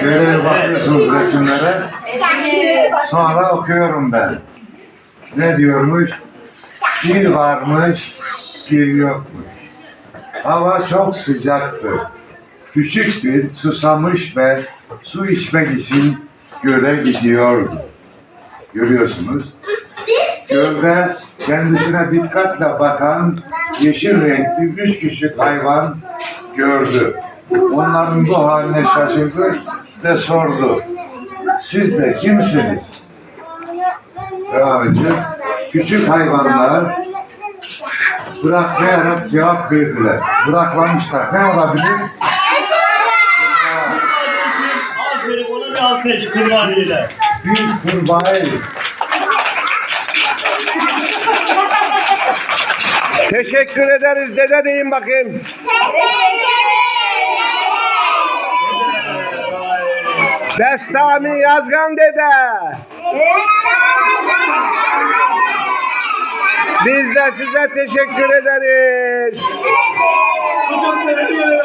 Şöyle bakıyorsunuz resimlere. Sonra okuyorum ben. Ne diyormuş? Bir varmış, bir yokmuş. Hava çok sıcaktı. Küçük bir susamış ve su içmek için göle gidiyordu. Görüyorsunuz. Gölde kendisine dikkatle bakan yeşil renkli üç küçük hayvan gördü. Onların bu haline şaşırdı ve sordu. Siz de kimsiniz? Devam edeceğiz. Küçük hayvanlar bıraklayarak cevap verdiler. Bıraklamışlar. Ne olabilir? Aferin ona bir alkış kurbaniyeler. Bir kurbağayı. Teşekkür ederiz dede deyin bakayım. Bestami Yazgan Dede. Biz de size teşekkür ederiz. Hocam sebebi yere.